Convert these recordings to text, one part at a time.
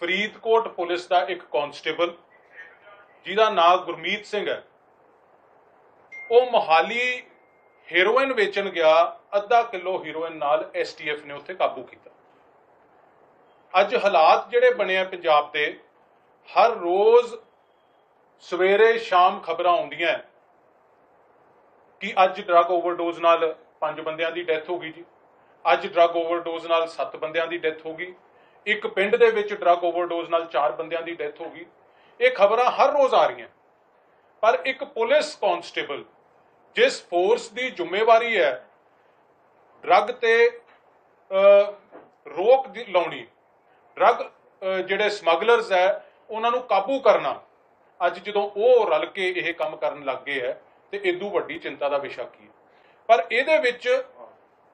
Faridkot police ਦਾ ਇੱਕ constable, ਜਿਹਦਾ ਨਾਮ ਗੁਰਮੀਤ ਸਿੰਘ ਹੈ। ਉਹ ਮੋਹਾਲੀ ਹੀਰੋਇਨ ਵੇਚਣ ਗਿਆ, ਅੱਧਾ ਕਿਲੋ ਹੀਰੋਇਨ ਨਾਲ ਐਸਟੀਐਫ ਨੇ ਉੱਥੇ ਕਾਬੂ ਕੀਤਾ। ਅੱਜ ਹਾਲਾਤ ਜਿਹੜੇ ਬਣੇ ਆ ਪੰਜਾਬ ਦੇ, ਹਰ ਰੋਜ਼ ਸਵੇਰੇ ਸ਼ਾਮ ਖਬਰਾਂ ਆਉਂਦੀਆਂ ਕਿ ਅੱਜ ਡਰੱਗ ਓਵਰਡੋਜ਼ ਨਾਲ ਪੰਜ ਬੰਦਿਆਂ ਦੀ ਡੈਥ ਹੋ ਗਈ ਜੀ। ਅੱਜ ਡਰੱਗ ਓਵਰਡੋਜ਼ ਨਾਲ ਸੱਤ ਬੰਦਿਆਂ ਦੀ ਡੈਥ ਹੋ ਗਈ। ਇੱਕ ਪਿੰਡ ਦੇ ਵਿੱਚ ਡਰੱਗ ਓਵਰਡੋਜ਼ ਨਾਲ ਚਾਰ ਬੰਦਿਆਂ ਦੀ ਡੈਥ ਹੋ ਗਈ। ਇਹ ਖਬਰਾਂ ਹਰ ਰੋਜ਼ ਆ ਰਹੀਆਂ। ਪਰ ਇੱਕ ਪੁਲਿਸ ਕਾਂਸਟੇਬਲ, ਜਿਸ ਫੋਰਸ ਦੀ ਜ਼ਿੰਮੇਵਾਰੀ ਹੈ ਡਰੱਗ ਤੇ ਰੋਕ ਦੀ ਲਾਉਣੀ ਡਰੱਗ ਜਿਹੜੇ ਸਮਗਲਰਸ ਹੈ, ਉਹਨਾਂ ਨੂੰ ਕਾਬੂ ਕਰਨਾ। ਅੱਜ ਜਦੋਂ ਉਹ ਰਲ ਕੇ ਇਹ ਕੰਮ ਕਰਨ ਲੱਗ ਗਏ ਹੈ, ਤੇ ਇਦੋਂ ਵੱਡੀ ਚਿੰਤਾ ਦਾ ਵਿਸ਼ਾ ਕੀ ਹੈ। ਪਰ ਇਹਦੇ ਵਿੱਚ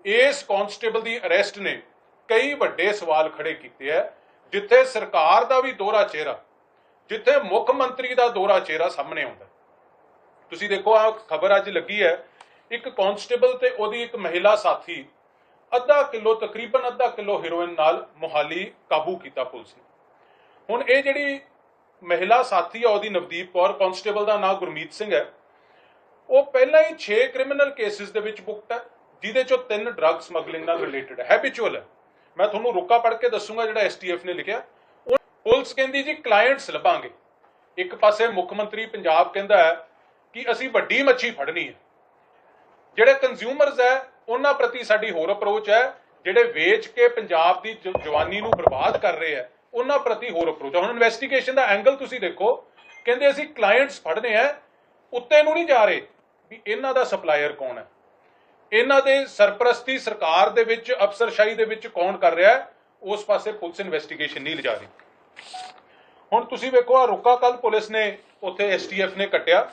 ਇਸ ਕਾਂਸਟੇਬਲ ਦੀ ਅਰੈਸਟ ਨੇ ਕਈ ਵੱਡੇ ਸਵਾਲ ਖੜੇ ਕੀਤੇ ਹੈ ਜਿੱਥੇ ਸਰਕਾਰ ਦਾ ਵੀ ਦੋਹਰਾ ਚਿਹਰਾ, ਜਿੱਥੇ ਮੁੱਖ ਮੰਤਰੀ ਦਾ ਦੋਹਰਾ ਚਿਹਰਾ ਸਾਹਮਣੇ ਆਉਂਦਾ ਤੁਸੀਂ ਦੇਖੋ ਆ ਖਬਰ ਅੱਜ ਲੱਗੀ ਹੈ ਇੱਕ ਕਾਂਸਟੇਬਲ ਤੇ ਉਹਦੀ ਇੱਕ ਮਹਿਲਾ ਸਾਥੀ ਅੱਧਾ ਕਿਲੋ, ਤਕਰੀਬਨ ਅੱਧਾ ਕਿਲੋ ਹੈਰੋਇਨ ਨਾਲ ਮੁਹਾਲੀ ਕਾਬੂ ਕੀਤਾ ਪੁਲਿਸ ਨੇ। ਹੁਣ ਇਹ ਜਿਹੜੀ ਮਹਿਲਾ ਸਾਥੀ ਆ, ਉਹਦੀ ਨਵਦੀਪ ਕੌਰ, ਕਾਂਸਟੇਬਲ ਦਾ ਨਾਮ ਗੁਰਮੀਤ ਸਿੰਘ ਹੈ ਉਹ ਪਹਿਲਾਂ ਹੀ 6 ਕ੍ਰਿਮੀਨਲ ਕੇਸਿਸ ਦੇ ਵਿੱਚ ਬੁਕਟ ਹੈ ਜਿਹਦੇ ਚੋਂ ਤਿੰਨ ਡਰੱਗ ਸਮਗਲਿੰਗ ਨਾਲ ਰਿਲੇਟਡ ਹੈ ਹੈਬਿਚੁਅਲ ਹੈ ਮੈਂ ਤੁਹਾਨੂੰ ਰੋਕਾ ਪੜ੍ਹ ਕੇ ਦੱਸੂਗਾ ਜਿਹੜਾ ਐਸਟੀਐਫ ਨੇ ਲਿਖਿਆ। ਉਹ ਪੁਲਿਸ ਕਹਿੰਦੀ ਜੀ ਕਲਾਇੰਟਸ ਲੱਭਾਂਗੇ। ਇੱਕ ਪਾਸੇ ਮੁੱਖ ਮੰਤਰੀ ਪੰਜਾਬ ਕਹਿੰਦਾ ਹੈ ਕਿ ਅਸੀਂ ਵੱਡੀ ਮੱਛੀ ਫੜਨੀ ਹੈ। ਜਿਹੜੇ ਕੰਜ਼ਿਊਮਰਸ ਹੈ, ਉਹਨਾਂ ਪ੍ਰਤੀ ਸਾਡੀ ਹੋਰ ਅਪਰੋਚ ਹੈ। ਜਿਹੜੇ ਵੇਚ ਕੇ ਪੰਜਾਬ ਦੀ ਜਵਾਨੀ ਨੂੰ ਬਰਬਾਦ ਕਰ ਰਹੇ ਹੈ, ਉਹਨਾਂ ਪ੍ਰਤੀ ਹੋਰ ਅਪਰੋਚ ਹੈ। ਹੁਣ ਇਨਵੈਸਟੀਗੇਸ਼ਨ ਦਾ ਐਂਗਲ ਤੁਸੀਂ ਦੇਖੋ। ਕਹਿੰਦੇ ਅਸੀਂ ਕਲਾਇੰਟਸ ਫੜਨੇ ਆ ਉੱਤੇ ਨੂੰ ਨਹੀਂ ਜਾ ਰਹੇ ਵੀ ਇਹਨਾਂ ਦਾ ਸਪਲਾਇਰ ਕੌਣ ਹੈ। ਇਹਨਾਂ ਦੇ ਸਰਪ੍ਰਸਤੀ ਸਰਕਾਰ ਦੇ ਵਿੱਚ, ਅਫਸਰਸ਼ਾਹੀ ਦੇ ਵਿੱਚ ਕੌਣ ਕਰ ਰਿਹਾ ਹੈ? ਉਸ ਪਾਸੇ ਪੁਲਿਸ ਇਨਵੈਸਟੀਗੇਸ਼ਨ ਨਹੀਂ ਲਿਜਾ ਰਹੀ। ਹੁਣ ਤੁਸੀਂ ਵੇਖੋ ਆ ਰੁਕਾ ਕੱਲ ਪੁਲਿਸ ਨੇ ਉੱਥੇ ਐਸਟੀਐਫ ਨੇ ਕੱਟਿਆ,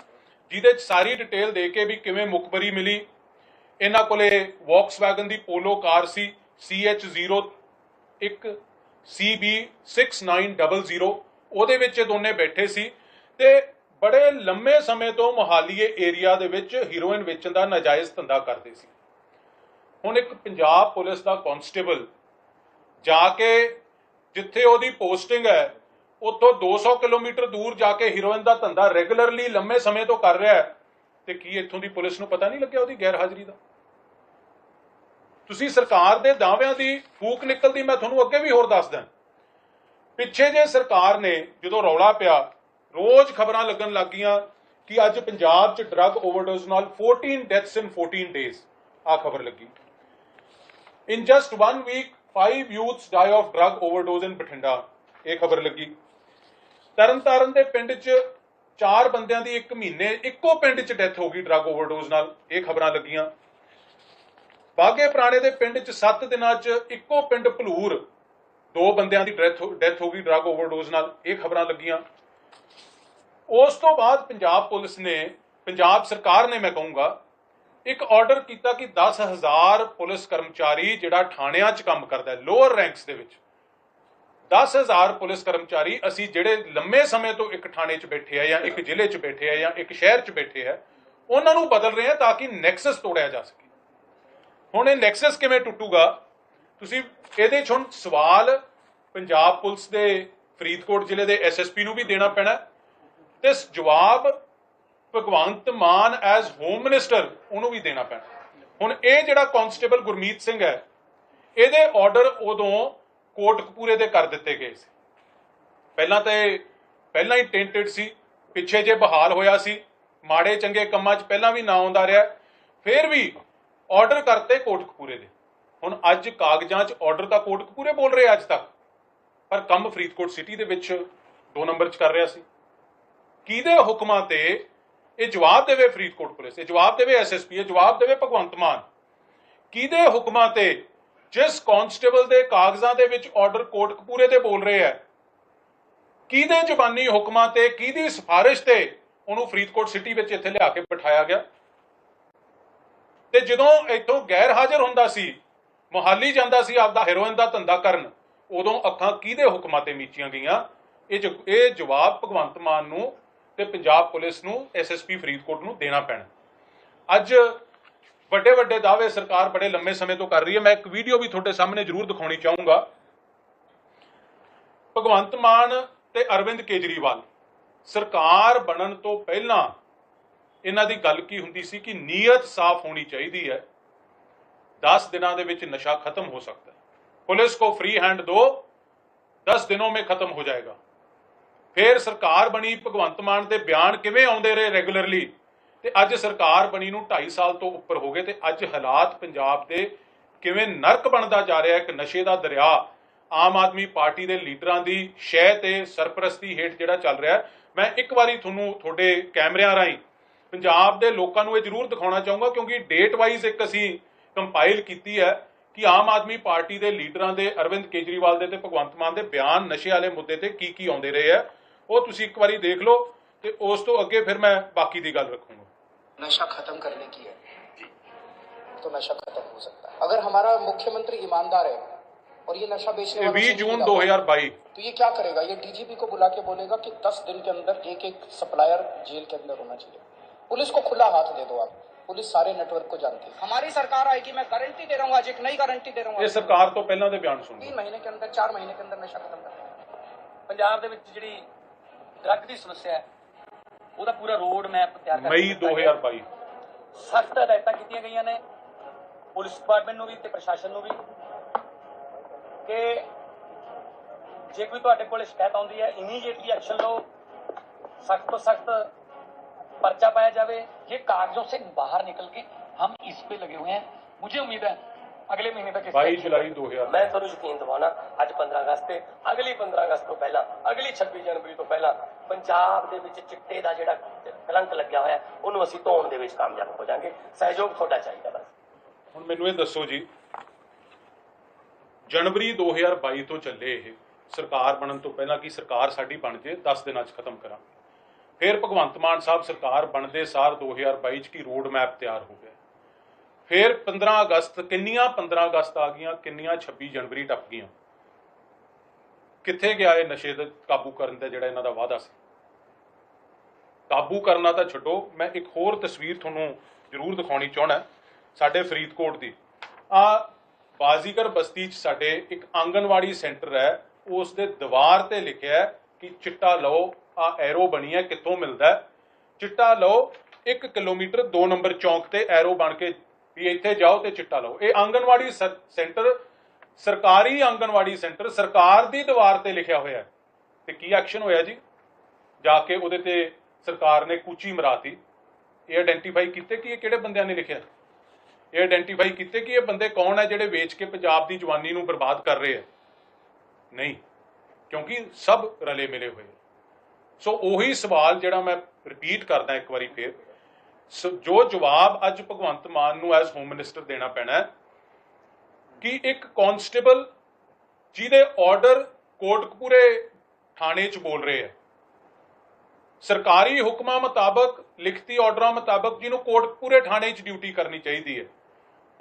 ਜਿਹਦੇ ਚ ਸਾਰੀ ਡਿਟੇਲ ਦੇ ਕੇ ਵੀ ਕਿਵੇਂ ਮੁਖਬਰੀ ਮਿਲੀ। ਇਹਨਾਂ ਕੋਲੇ ਵੌਕਸਵੈਗਨ ਦੀ ਪੋਲੋ ਕਾਰ ਸੀ CH0 ਇੱਕ CB6900 ਉਹਦੇ ਵਿੱਚ ਇਹ ਦੋਨੇ ਬੈਠੇ ਸੀ। ਤੇ ਬੜੇ ਲੰਮੇ ਸਮੇਂ ਤੋਂ ਮੋਹਾਲੀਏ ਏਰੀਆ ਦੇ ਵਿੱਚ ਹੀਰੋਇਨ ਵੇਚਣ ਦਾ ਨਾਜਾਇਜ਼ ਧੰਦਾ ਕਰਦੇ ਸੀ। ਹੁਣ ਇੱਕ ਪੰਜਾਬ ਪੁਲਿਸ ਦਾ ਕਾਂਸਟੇਬਲ ਜਾ ਕੇ ਜਿੱਥੇ ਉਹਦੀ ਪੋਸਟਿੰਗ ਹੈ, ਉੱਥੋਂ 200 ਕਿਲੋਮੀਟਰ ਦੂਰ ਜਾ ਕੇ ਹੀਰੋਇਨ ਦਾ ਧੰਦਾ ਰੈਗੂਲਰਲੀ ਲੰਮੇ ਸਮੇਂ ਤੋਂ ਕਰ ਰਿਹਾ ਹੈ ਤੇ ਕੀ ਇੱਥੋਂ ਦੀ ਪੁਲਿਸ ਨੂੰ ਪਤਾ ਨਹੀਂ ਲੱਗਿਆ ਉਹਦੀ ਗੈਰ ਹਾਜ਼ਰੀ ਦਾ? ਤੁਸੀਂ ਸਰਕਾਰ ਦੇ ਦਾਅਵਿਆਂ ਦੀ ਫੂਕ ਨਿਕਲਦੀ ਮੈਂ ਤੁਹਾਨੂੰ ਅੱਗੇ ਵੀ ਹੋਰ ਦੱਸਦਾ ਪਿੱਛੇ ਜੇ ਸਰਕਾਰ ਨੇ ਜਦੋਂ ਰੌਲਾ ਪਿਆ ਰੋਜ਼ ਖਬਰਾਂ ਲੱਗਣ ਲੱਗੀਆਂ ਕਿ ਅੱਜ ਪੰਜਾਬ 'ਚ ਡਰੱਗ ਓਵਰਡੋਜ਼ ਨਾਲ 14 ਡੈਥਸ ਇਨ 14 ਡੇਜ਼ ਆ ਖਬਰ ਲੱਗੀ। In just 1 week 5 youths die of drug overdose in Bathinda, ਇਹ ਖਬਰ ਲੱਗੀ। ਤਰਨਤਾਰਨ ਦੇ ਪਿੰਡ 'ਚ ਚਾਰ ਬੰਦਿਆਂ ਦੀ ਇੱਕ ਮਹੀਨੇ, ਇੱਕੋ ਪਿੰਡ 'ਚ ਡੈਥ ਹੋ ਗਈ ਡਰੱਗ ਓਵਰਡੋਜ਼ ਨਾਲ, ਇਹ ਖਬਰਾਂ ਲੱਗੀਆਂ। ਬਾਗੇ ਪੁਰਾਣੇ ਦੇ ਪਿੰਡ 'ਚ 7 ਦਿਨਾਂ 'ਚ ਇੱਕੋ ਪਿੰਡ ਭਲੂਰ, ਦੋ ਬੰਦਿਆਂ ਦੀ ਡੈਥ ਹੋ ਗਈ ਡਰੱਗ ਓਵਰਡੋਜ਼ ਨਾਲ, ਇਹ ਖਬਰਾਂ ਲੱਗੀਆਂ। ਉਸ ਤੋਂ ਬਾਅਦ ਪੰਜਾਬ ਪੁਲਿਸ ਨੇ, ਪੰਜਾਬ ਸਰਕਾਰ ਨੇ, ਮੈਂ ਕਹੂੰਗਾ, ਇੱਕ ਆਰਡਰ ਕੀਤਾ ਕਿ 10000 ਪੁਲਿਸ ਕਰਮਚਾਰੀ ਜਿਹੜਾ ਥਾਣਿਆਂ 'ਚ ਕੰਮ ਕਰਦਾ ਲੋਅਰ ਰੈਂਕਸ ਦੇ ਵਿੱਚ। 10000 ਪੁਲਿਸ ਕਰਮਚਾਰੀ ਅਸੀਂ ਜਿਹੜੇ ਲੰਮੇ ਸਮੇਂ ਤੋਂ ਇੱਕ ਥਾਣੇ 'ਚ ਬੈਠੇ ਆ ਜਾਂ ਇੱਕ ਜ਼ਿਲ੍ਹੇ 'ਚ ਬੈਠੇ ਆ ਜਾਂ ਇੱਕ ਸ਼ਹਿਰ 'ਚ ਬੈਠੇ ਆ, ਉਹਨਾਂ ਨੂੰ ਬਦਲ ਰਹੇ ਆ ਤਾਂ ਕਿ ਨੈਕਸਸ ਤੋੜਿਆ ਜਾ ਸਕੇ। ਹੁਣ ਇਹ ਨੈਕਸਸ ਕਿਵੇਂ ਟੁੱਟੂਗਾ? ਤੁਸੀਂ ਇਹਦੇ 'ਚ ਹੁਣ ਸਵਾਲ ਪੰਜਾਬ ਪੁਲਿਸ ਦੇ, ਫਰੀਦਕੋਟ ਜ਼ਿਲ੍ਹੇ ਦੇ ਐਸਐਸਪੀ ਨੂੰ ਵੀ ਦੇਣਾ ਪੈਣਾ। ਤੇ ਜਵਾਬ Bhagwant Mann as home minister ਉਹਨੂੰ ਵੀ ਦੇਣਾ ਪੈਣਾ। ਹੁਣ ਇਹ ਜਿਹੜਾ ਕਾਂਸਟੇਬਲ ਗੁਰਮੀਤ ਸਿੰਘ ਹੈ, ਇਹਦੇ ਆਰਡਰ ਉਦੋਂ ਕੋਟਕਪੂਰੇ ਦੇ ਕਰ ਦਿੱਤੇ ਗਏ ਸੀ। ਪਹਿਲਾਂ ਤਾਂ ਪਹਿਲਾਂ ਹੀ ਟੈਂਟਡ ਸੀ, ਪਿੱਛੇ ਜੇ ਬਹਾਲ ਹੋਇਆ ਸੀ, ਮਾੜੇ ਚੰਗੇ ਕੰਮਾਂ 'ਚ ਪਹਿਲਾਂ ਵੀ ਨਾ ਆਉਂਦਾ ਰਿਹਾ, ਫਿਰ ਵੀ ਆਰਡਰ ਕਰਤੇ ਕੋਟਕਪੂਰੇ ਦੇ। ਹੁਣ ਅੱਜ ਕਾਗਜ਼ਾਂ 'ਚ ਆਰਡਰ ਤਾਂ ਕੋਟਕਪੂਰੇ ਬੋਲ ਰਹੇ ਅੱਜ ਤੱਕ, ਪਰ ਕੰਮ ਫਰੀਦਕੋਟ ਸਿਟੀ ਦੇ ਵਿੱਚ ਦੋ ਨੰਬਰ 'ਚ ਕਰ ਰਿਹਾ ਸੀ। ਕਿਹਦੇ ਹੁਕਮਾਂ ਤੇ ਇਹ ਜਵਾਬ ਦੇਵੇ ਫਰੀਦਕੋਟ ਪੁਲਿਸ? ਇਹ ਜਵਾਬ ਦੇਵੇ ਐਸਐਸਪੀ ਇਹ ਜਵਾਬ ਦੇਵੇ ਭਗਵੰਤ ਮਾਨ। ਕਿਹਦੇ ਹੁਕਮਾਂ ਤੇ ਜਿਸ ਕਾਂਸਟੇਬਲ ਦੇ ਕਾਗਜ਼ਾਂ ਦੇ ਵਿੱਚ ਆਰਡਰ ਕੋਟਕਪੂਰੇ ਤੇ ਬੋਲ ਰਹੇ ਹੈ, ਕਿਹਦੇ ਜ਼ਬਾਨੀ ਹੁਕਮਾਂ ਤੇ, ਕਿਹਦੀ ਸਿਫਾਰਿਸ਼ ਤੇ ਉਹਨੂੰ ਫਰੀਦਕੋਟ ਸਿਟੀ ਵਿੱਚ ਇੱਥੇ ਲਿਆ ਕੇ ਬਿਠਾਇਆ ਗਿਆ? ਤੇ ਜਦੋਂ ਇੱਥੋਂ ਗੈਰ ਹਾਜ਼ਰ ਹੁੰਦਾ ਸੀ, ਮੁਹਾਲੀ ਜਾਂਦਾ ਸੀ, ਆਪਦਾ ਹੈਰੋਇਨ ਦਾ ਧੰਦਾ ਕਰਨ, ਉਦੋਂ ਅੱਖਾਂ ਕਿਹਦੇ ਹੁਕਮਾਂ ਤੇ ਮੀਚੀਆਂ ਗਈਆਂ? ਇਹ ਇਹ ਜਵਾਬ ਭਗਵੰਤ ਮਾਨ ਨੂੰ ਤੇ ਪੰਜਾਬ ਪੁਲਿਸ ਨੂੰ ਐਸਐਸਪੀ ਫਰੀਦਕੋਟ ਨੂੰ ਦੇਣਾ ਪੈਣਾ। ਅੱਜ ਵੱਡੇ ਵੱਡੇ ਦਾਅਵੇ ਸਰਕਾਰ ਬੜੇ ਲੰਮੇ ਸਮੇਂ ਤੋਂ ਕਰ ਰਹੀ ਹੈ। ਮੈਂ ਇੱਕ ਵੀਡੀਓ ਵੀ ਤੁਹਾਡੇ ਸਾਹਮਣੇ ਜ਼ਰੂਰ ਦਿਖਾਉਣੀ ਚਾਹੂੰਗਾ। ਭਗਵੰਤ ਮਾਨ ਤੇ ਅਰਵਿੰਦ ਕੇਜਰੀਵਾਲ, ਸਰਕਾਰ ਬਣਨ ਤੋਂ ਪਹਿਲਾਂ ਇਹਨਾਂ ਦੀ ਗੱਲ ਕੀ ਹੁੰਦੀ ਸੀ ਕਿ ਨੀਅਤ ਸਾਫ਼ ਹੋਣੀ ਚਾਹੀਦੀ ਹੈ। 10 ਦਿਨਾਂ ਦੇ ਵਿੱਚ ਨਸ਼ਾ ਖਤਮ ਹੋ ਸਕਦਾ ਪੁਲਿਸ ਕੋ ਫ੍ਰੀ ਹੈਂਡ ਦੋ 10 ਦਿਨੋਂ ਮੇ ਖਤਮ ਹੋ ਜਾਏਗਾ। ਫਿਰ ਸਰਕਾਰ ਬਣੀ ਭਗਵੰਤ ਮਾਨ ਦੇ ਬਿਆਨ ਕਿਵੇਂ ਆਉਂਦੇ ਰਹੇ ਰੈਗੂਲਰਲੀ? ਤੇ ਅੱਜ ਸਰਕਾਰ ਬਣੀ ਨੂੰ 2.5 ਸਾਲ ਤੋਂ ਉੱਪਰ ਹੋ ਗਏ ਤੇ ਅੱਜ ਹਾਲਾਤ ਪੰਜਾਬ ਦੇ ਕਿਵੇਂ ਨਰਕ ਬਣਦਾ ਜਾ ਰਿਹਾ ਇੱਕ ਨਸ਼ੇ ਦਾ ਦਰਿਆ, ਆਮ ਆਦਮੀ ਪਾਰਟੀ ਦੇ ਲੀਡਰਾਂ ਦੀ ਸ਼ਹਿ ਤੇ ਸਰਪ੍ਰਸਤੀ ਹੇਠ ਜਿਹੜਾ ਚੱਲ ਰਿਹਾ ਮੈਂ ਇੱਕ ਵਾਰੀ ਤੁਹਾਨੂੰ ਤੁਹਾਡੇ ਕੈਮਰਿਆਂ ਰਾਹੀਂ ਪੰਜਾਬ ਦੇ ਲੋਕਾਂ ਨੂੰ ਇਹ ਜ਼ਰੂਰ ਦਿਖਾਉਣਾ ਚਾਹੂੰਗਾ ਕਿਉਂਕਿ ਡੇਟ ਵਾਈਜ਼ ਇੱਕ ਅਸੀਂ ਕੰਪਾਈਲ ਕੀਤੀ ਹੈ ਕਿ ਆਮ ਆਦਮੀ ਪਾਰਟੀ ਦੇ ਲੀਡਰਾਂ ਦੇ ਅਰਵਿੰਦ ਕੇਜਰੀਵਾਲ ਦੇ ਤੇ ਭਗਵੰਤ ਮਾਨ ਦੇ ਬਿਆਨ ਨਸ਼ੇ ਵਾਲੇ ਮੁੱਦੇ ਤੇ ਕੀ ਕੀ ਆਉਂਦੇ ਰਹੇ ਆ ਉਹ ਤੁਸੀਂ ਇੱਕ ਵਾਰੀ ਦੇਖ ਲਓ ਤੇ ਉਸ ਤੋਂ ਅੱਗੇ ਫਿਰ ਮੈਂ ਬਾਕੀ ਦੀ ਗੱਲ ਰੱਖੂੰਗਾ नशा खत्म करने की है तो नशा खत्म हो सकता है अगर हमारा मुख्यमंत्री ईमानदार है और ये नशा बेचने ਇਹ वालों 20 से ਜੂਨ नहीं लगा, 2022 तो ये क्या करेगा ये डीजीपी को बुला के बोलेगा कि 10 दिन के अंदर एक एक सप्लायर जेल के अंदर होना चाहिए पुलिस को खुला हाथ दे दो आप पुलिस सारे नेटवर्क को जानती है हमारी सरकार आएगी मैं गारंटी दे रहा हूँ आज एक नई गारंटी दे रहा हूँ ਇਹ ਸਰਕਾਰ ਤੋਂ ਪਹਿਲਾਂ ਦੇ ਬਿਆਨ ਸੁਣੋ तीन महीने के अंदर चार महीने के अंदर नशा खत्म कर देंगे ਪੰਜਾਬ ਦੇ ਵਿੱਚ ਜਿਹੜੀ ਡਰੱਗ ਦੀ ਸਮੱਸਿਆ ਹੈ ਉਹਦਾ ਪੂਰਾ ਰੋਡ ਮੈਪ ਤਿਆਰ ਕਰਕੇ ਮਈ 2022 ਸਖਤ ਹਦਾਇਤਾਂ ਕੀਤੀਆਂ ਗਈਆਂ ਨੇ ਪੁਲਿਸ ਡਿਪਾਰਟਮੈਂਟ ਨੂੰ ਵੀ ਤੇ ਪ੍ਰਸ਼ਾਸਨ ਨੂੰ ਵੀ ਕਿ ਜੇ ਕੋਈ ਤੁਹਾਡੇ ਕੋਲ ਸ਼ਿਕਾਇਤ ਆਉਂਦੀ ਹੈ ਇਮੀਡੀਏਟਲੀ ਐਕਸ਼ਨ ਲਓ सख्त तो सख्त पर्चा पाया जावे ये कागजों से बाहर निकल के हम इस पे लगे हुए हैं मुझे उम्मीद है ਅਗਲੇ ਮਹੀਨੇ ਤੱਕ 22 ਜੁਲਾਈ 2000 ਮੈਂ ਤੁਹਾਨੂੰ ਯਕੀਨ ਦਿਵਾਉਣਾ ਅੱਜ 15 ਅਗਸਤ ਤੇ ਅਗਲੀ 15 ਅਗਸਤ ਤੋਂ ਪਹਿਲਾਂ ਅਗਲੀ 26 ਜਨਵਰੀ ਤੋਂ ਪਹਿਲਾਂ ਪੰਜਾਬ ਦੇ ਵਿੱਚ ਚਿੱਟੇ ਦਾ ਜਿਹੜਾ ਕਲੰਕ ਲੱਗਿਆ ਹੋਇਆ ਉਹਨੂੰ ਅਸੀਂ ਧੋਣ ਦੇ ਵਿੱਚ ਕਾਮਯਾਬ ਹੋ ਜਾਾਂਗੇ। ਸਹਿਯੋਗ ਤੁਹਾਡਾ ਚਾਹੀਦਾ ਬਸ। ਹੁਣ ਮੈਨੂੰ ਇਹ ਦੱਸੋ ਜੀ ਜਨਵਰੀ 2022 ਤੋਂ ਚੱਲੇ ਇਹ ਸਰਕਾਰ ਬਣਨ ਤੋਂ ਪਹਿਲਾਂ ਕੀ ਸਰਕਾਰ ਸਾਡੀ ਬਣ ਜੇ? 10 ਦਿਨਾਂ 'ਚ ਖਤਮ ਕਰਾਂ। ਫਿਰ ਭਗਵੰਤ ਮਾਨ ਸਾਹਿਬ ਸਰਕਾਰ ਬਣਦੇ ਸਾਰ 2022 'ਚ ਕੀ ਰੋਡ ਮੈਪ ਤਿਆਰ ਹੋ ਗਿਆ? ਫਿਰ 15 ਅਗਸਤ, ਕਿੰਨੀਆਂ 15 ਅਗਸਤ ਆ ਗਈਆਂ, ਕਿੰਨੀਆਂ 26 ਜਨਵਰੀ ਟੱਪ ਗਈਆਂ। ਕਿੱਥੇ ਗਿਆ ਇਹ ਨਸ਼ੇ ਦੇ ਕਾਬੂ ਕਰਨ ਦਾ ਜਿਹੜਾ ਇਹਨਾਂ ਦਾ ਵਾਅਦਾ ਸੀ? ਕਾਬੂ ਕਰਨਾ ਤਾਂ ਛੱਡੋ, ਮੈਂ ਇੱਕ ਹੋਰ ਤਸਵੀਰ ਤੁਹਾਨੂੰ ਜ਼ਰੂਰ ਦਿਖਾਉਣੀ ਚਾਹਣਾ ਸਾਡੇ ਫਰੀਦਕੋਟ ਦੀ। ਆ ਬਾਜ਼ੀਗਰ ਬਸਤੀ 'ਚ ਸਾਡੇ ਇੱਕ ਆਂਗਨਵਾੜੀ ਸੈਂਟਰ ਹੈ, ਉਸ ਦੇ ਦੀਵਾਰ ਤੇ ਲਿਖਿਆ ਹੈ ਕਿ ਚਿੱਟਾ ਲਓ, ਆ ਐਰੋ ਬਣੀ ਹੈ, ਕਿੱਥੋਂ ਮਿਲਦਾ ਚਿੱਟਾ ਲਓ 1 ਕਿਲੋਮੀਟਰ 2 ਨੰਬਰ ਚੌਂਕ ਤੇ ਐਰੋ ਬਣ ਕੇ ਵੀ ਇੱਥੇ ਜਾਓ ਤੇ ਚਿੱਟਾ ਲਓ। ਇਹ ਆਂਗਨਵਾੜੀ ਸੈਂਟਰ, ਸਰਕਾਰੀ ਆਂਗਨਵਾੜੀ ਸੈਂਟਰ ਸਰਕਾਰ ਦੀ ਦੀਵਾਰ ਤੇ ਲਿਖਿਆ ਹੋਇਆ ਹੈ। ਤੇ ਕੀ ਐਕਸ਼ਨ ਹੋਇਆ ਜੀ? ਜਾ ਕੇ ਉਹਦੇ ਤੇ ਸਰਕਾਰ ਨੇ ਕੂਚੀ ਮਰਾਤੀ। ਇਹ ਆਇਡੈਂਟੀਫਾਈ ਕੀਤੇ ਕਿ ਇਹ ਕਿਹੜੇ ਬੰਦਿਆਂ ਨੇ ਲਿਖਿਆ? ਇਹ ਆਇਡੈਂਟੀਫਾਈ ਕੀਤੇ ਕਿ ਇਹ ਬੰਦੇ ਕੌਣ ਹੈ ਜਿਹੜੇ ਵੇਚ ਕੇ ਪੰਜਾਬ ਦੀ ਜਵਾਨੀ ਨੂੰ ਬਰਬਾਦ ਕਰ ਰਹੇ ਆ ਨਹੀਂ, ਕਿਉਂਕਿ ਸਭ ਰਲੇ ਮਿਲੇ ਹੋਏ ਸੋ ਉਹੀ ਸਵਾਲ ਜਿਹੜਾ ਮੈਂ ਰਿਪੀਟ ਕਰਦਾ ਇੱਕ ਵਾਰੀ ਫੇਰ। ਜੋ ਜਵਾਬ ਅੱਜ ਭਗਵੰਤ ਮਾਨ ਨੂੰ ਐਜ਼ ਹੋਮ ਮਿਨਿਸਟਰ ਦੇਣਾ ਪੈਣਾ ਹੈ, ਕਿ ਇੱਕ ਕਾਂਸਟੇਬਲ ਜਿਹਦੇ ਆਰਡਰ ਕੋਟਕਪੂਰੇ ਥਾਣੇ 'ਚ ਬੋਲ ਰਹੇ ਆ ਸਰਕਾਰੀ ਹੁਕਮਾਂ ਮੁਤਾਬਕ, ਲਿਖਤੀ ਆਰਡਰਾਂ ਮੁਤਾਬਕ ਜਿਹਨੂੰ ਕੋਟਕਪੂਰੇ ਥਾਣੇ 'ਚ ਡਿਊਟੀ ਕਰਨੀ ਚਾਹੀਦੀ ਹੈ।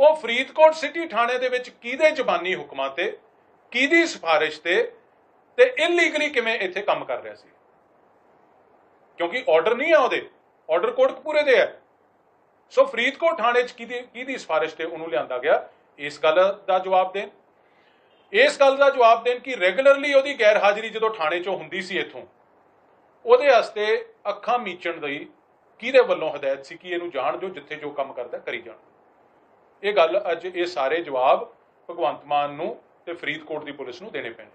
ਉਹ ਫਰੀਦਕੋਟ ਸਿਟੀ ਥਾਣੇ ਦੇ ਵਿੱਚ ਕਿਹਦੇ ਜ਼ਬਾਨੀ ਹੁਕਮਾਂ ਤੇ, ਕਿਹਦੀ ਸਿਫਾਰਿਸ਼ ਤੇ ਤੇ ਇਲੀਗਲੀ ਕਿਵੇਂ ਇੱਥੇ ਕੰਮ ਕਰ ਰਿਹਾ ਸੀ? ਕਿਉਂਕਿ ਆਰਡਰ ਨਹੀਂ ਆ ਉਹਦੇ। ਆਰਡਰ ਕੋਟਕਪੂਰੇ ਦੇ ਹੈ। ਸੋ ਫਰੀਦਕੋਟ ਥਾਣੇ 'ਚ ਕਿਹਦੀ ਕਿਹਦੀ ਸਿਫਾਰਿਸ਼ ਤੇ ਉਹਨੂੰ ਲਿਆਂਦਾ ਗਿਆ? ਇਸ ਗੱਲ ਦਾ ਜਵਾਬ ਦੇਣ। ਇਸ ਗੱਲ ਦਾ ਜਵਾਬ ਦੇਣ ਕਿ ਰੈਗੂਲਰਲੀ ਉਹਦੀ ਗੈਰ ਹਾਜ਼ਰੀ ਜਦੋਂ ਥਾਣੇ 'ਚੋਂ ਹੁੰਦੀ ਸੀ ਇੱਥੋਂ, ਉਹਦੇ ਵਾਸਤੇ ਅੱਖਾਂ ਮੀਚਣ ਦੀ ਕਿਹਦੇ ਵੱਲੋਂ ਹਦਾਇਤ ਸੀ ਕਿ ਇਹਨੂੰ ਜਾਣ ਜੋ ਜਿੱਥੇ ਜੋ ਕੰਮ ਕਰਦਾ ਕਰੀ ਜਾਣ। ਇਹ ਗੱਲ ਅੱਜ ਇਹ ਸਾਰੇ ਜਵਾਬ ਭਗਵੰਤ ਮਾਨ ਨੂੰ ਤੇ ਫਰੀਦਕੋਟ ਦੀ ਪੁਲਿਸ ਨੂੰ ਦੇਣੇ ਪੈਣੇ